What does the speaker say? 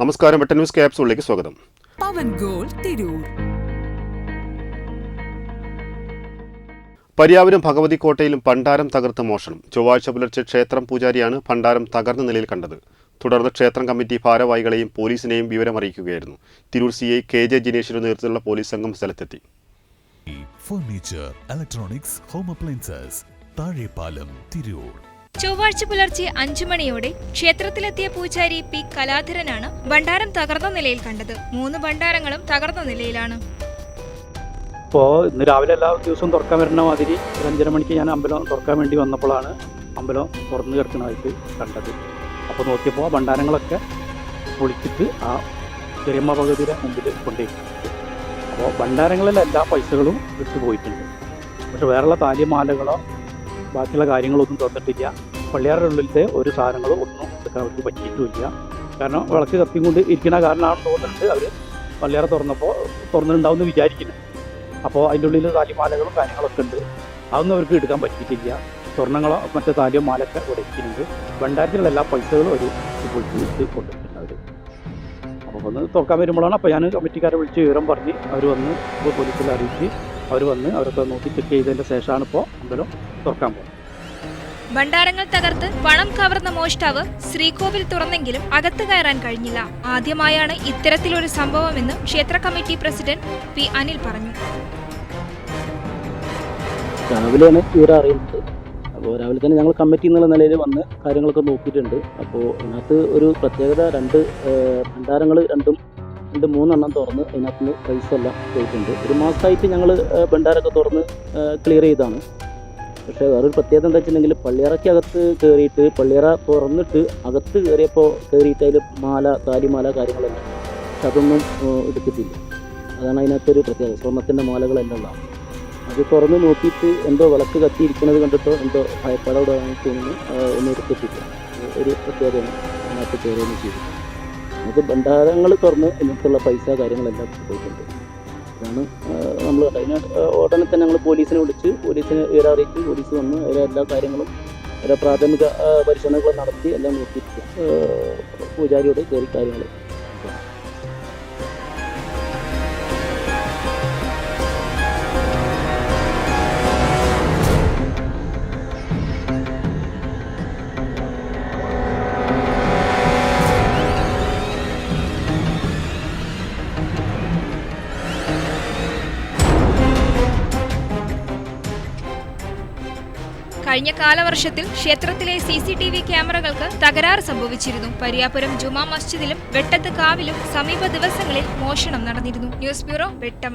നമസ്കാരം വെട്ട ന്യൂസ് ക്യാപ്സൂളിലേക്ക് സ്വാഗതം. പവൻ ഗോൾ തിരൂർ. പര്യാവരം ഭഗവതി കോട്ടയിലും ഭണ്ഡാരം തകർത്ത് മോഷണം. ചൊവ്വാഴ്ച പുലർച്ചെ ക്ഷേത്രം പൂജാരിയാണ് ഭണ്ഡാരം തകർന്ന നിലയിൽ കണ്ടത്. തുടർന്ന് ക്ഷേത്രം കമ്മിറ്റി ഭാരവാഹികളെയും പോലീസിനെയും വിവരമറിയിക്കുകയായിരുന്നു. Tirur C I K J ജിനേഷിന്റെ നേതൃത്വത്തിലുള്ള പോലീസ് സംഘം സ്ഥലത്തെത്തി. Furniture electronics home appliances Thazhepalam Tirur ചൊവ്വാഴ്ച പുലർച്ചെ അഞ്ചു മണിയോടെ ക്ഷേത്രത്തിലെത്തിയ പൂജാരി പി കലാധരനാണ് ഭണ്ഡാരം തകർന്ന നിലയിൽ കണ്ടത്. മൂന്ന് ഭണ്ഡാരങ്ങളും തകർന്ന നിലയിലാണ്. ഇപ്പോൾ ഇന്ന് രാവിലെ എല്ലാ ദിവസവും തുറക്കാൻ വരുന്ന മാതിരി ഒരു അഞ്ചര മണിക്ക് ഞാൻ അമ്പലം തുറക്കാൻ വേണ്ടി വന്നപ്പോഴാണ് അമ്പലം തുറന്നു കിടക്കുന്നതായിട്ട് കണ്ടത്. അപ്പോൾ നോക്കിയപ്പോൾ ഭണ്ഡാരങ്ങളൊക്കെ പൊളിച്ചിട്ട് ആ ചെറിയമ്മ പകുതിയുടെ മുമ്പിൽ കൊണ്ടുപോയി അപ്പോൾ ഭണ്ഡാരങ്ങളിലെല്ലാ പൈസകളും വിട്ടുപോയിട്ടുണ്ട് പക്ഷെ വേറെയുള്ള താലിമാലകളോ ബാക്കിയുള്ള കാര്യങ്ങളൊന്നും തുറന്നിട്ടില്ല പള്ളിയാറുടെ ഉള്ളിലത്തെ ഒരു സാധനങ്ങളോ ഒന്നും എടുക്കാൻ അവർക്ക് പറ്റിയിട്ടുമില്ല. കാരണം വിളക്ക് കത്തിയും കൊണ്ട് ഇരിക്കുന്ന കാരണമാണെന്ന് തോന്നുന്നുണ്ട് അവർ പള്ളിയാറ തുറന്നപ്പോൾ തുറന്നിട്ടുണ്ടാവും എന്ന് വിചാരിക്കുന്നു. അപ്പോൾ അതിന്റെ ഉള്ളിൽ താലിമാലകളും കാര്യങ്ങളൊക്കെ ഉണ്ട്. അതൊന്നും അവർക്ക് എടുക്കാൻ പറ്റിയിട്ടില്ല. സ്വർണങ്ങളോ മറ്റു താലിയോ മാലൊക്കെ ഇവിടെ ഇരിക്കുന്നുണ്ട്. ഭണ്ഡാരത്തിലുള്ള എല്ലാ പൈസകളും ഒരു പൊളിച്ച് കൊണ്ടുവരുന്നുണ്ട് അവർ അപ്പോൾ ഒന്ന് തുറക്കാൻ വരുമ്പോഴാണ് അപ്പോൾ ഞാൻ കമ്മിറ്റിക്കാരെ വിളിച്ച് വിവരം പറഞ്ഞ് അവർ വന്ന് ഇപ്പോൾ പോലീസിൽ അറിയിച്ച് അവർ വന്ന് അവരൊക്കെ നോക്കി ചെക്ക് ചെയ്തതിന്റെ ശേഷമാണ് ഇപ്പോൾ അമ്പലം തുറക്കാൻ പോകുന്നത് ഭണ്ഡാരങ്ങൾ തകർത്ത് പണം കവർന്ന മോഷ്ടാവ് ശ്രീകോവിൽ തുറന്നെങ്കിലും അകത്ത് കയറാൻ കഴിഞ്ഞില്ല. ആദ്യമായാണ് ഇത്തരത്തിലൊരു സംഭവമെന്ന് ക്ഷേത്ര കമ്മിറ്റി പ്രസിഡന്റ് പി അനിൽ പറഞ്ഞു. രാവിലെയാണ് വിവരം അറിയുന്നത് അപ്പോൾ രാവിലെ തന്നെ ഞങ്ങൾ കമ്മിറ്റി എന്നുള്ള നിലയിൽ വന്ന് കാര്യങ്ങളൊക്കെ നോക്കിയിട്ടുണ്ട്. അപ്പോൾ അതിനകത്ത് ഒരു പ്രത്യേകത രണ്ട് ഭണ്ഡാരങ്ങൾ രണ്ടും രണ്ട് മൂന്നെണ്ണം തുറന്ന് അതിനകത്ത് നിന്ന് പൈസ എല്ലാം പോയിട്ടുണ്ട്. ഒരു മാസമായിട്ട് ഞങ്ങൾ ഭണ്ഡാരമൊക്കെ തുറന്ന് ക്ലിയർ ചെയ്താണ് പക്ഷേ വേറൊരു പ്രത്യേകത എന്താ വെച്ചിട്ടുണ്ടെങ്കിൽ പള്ളിയറയ്ക്ക് അകത്ത് കയറിയിട്ട് പള്ളിയറ തുറന്നിട്ട് അകത്ത് കയറിയപ്പോൾ കയറിയിട്ട് അതിൽ മാല താലിമാല കാര്യങ്ങളെല്ലാം പക്ഷെ അതൊന്നും എടുത്തിട്ടില്ല. അതാണ് അതിനകത്തൊരു പ്രത്യേകത. സ്വർണത്തിന്റെ മാലകളെല്ലാം ഉള്ളതാണ് അത് തുറന്ന് നോക്കിയിട്ട് എന്തോ വിളക്ക് കത്തിയിരിക്കുന്നത് കണ്ടിട്ടോ എന്തോ ഭയപ്പാടോടെ തോന്നുന്നു. ഒന്നും എടുത്തിട്ടില്ല. ഒരു പ്രത്യേകതയാണ് അതിനകത്ത് കയറുകയും ചെയ്തു നമുക്ക് ഭണ്ഡാരങ്ങൾ തുറന്ന് എനിക്കുള്ള പൈസ കാര്യങ്ങളെല്ലാം പോയിട്ടുണ്ട്. ഇതാണ് നമ്മൾ അതിന് ഉടനെ തന്നെ ഞങ്ങൾ പോലീസിനെ വിളിച്ച് പോലീസിനെ വിവരം അറിയിച്ച് പോലീസ് വന്ന് അതിലെ എല്ലാ കാര്യങ്ങളും അതിലെ പ്രാഥമിക പരിശോധനകളും നടത്തി എല്ലാം നോക്കിയിട്ട് പൂജാരിയോട് കയറി കാര്യങ്ങൾ കഴിഞ്ഞ കാലവർഷത്തിൽ ക്ഷേത്രത്തിലെ സി സി ടി വി ക്യാമറകൾക്ക് തകരാർ സംഭവിച്ചിരുന്നു. പരിയാപുരം ജുമാ മസ്ജിദിലും വെട്ടത്ത് കാവിലും സമീപ ദിവസങ്ങളിൽ മോഷണം നടന്നിരുന്നു. News bureau Vettam.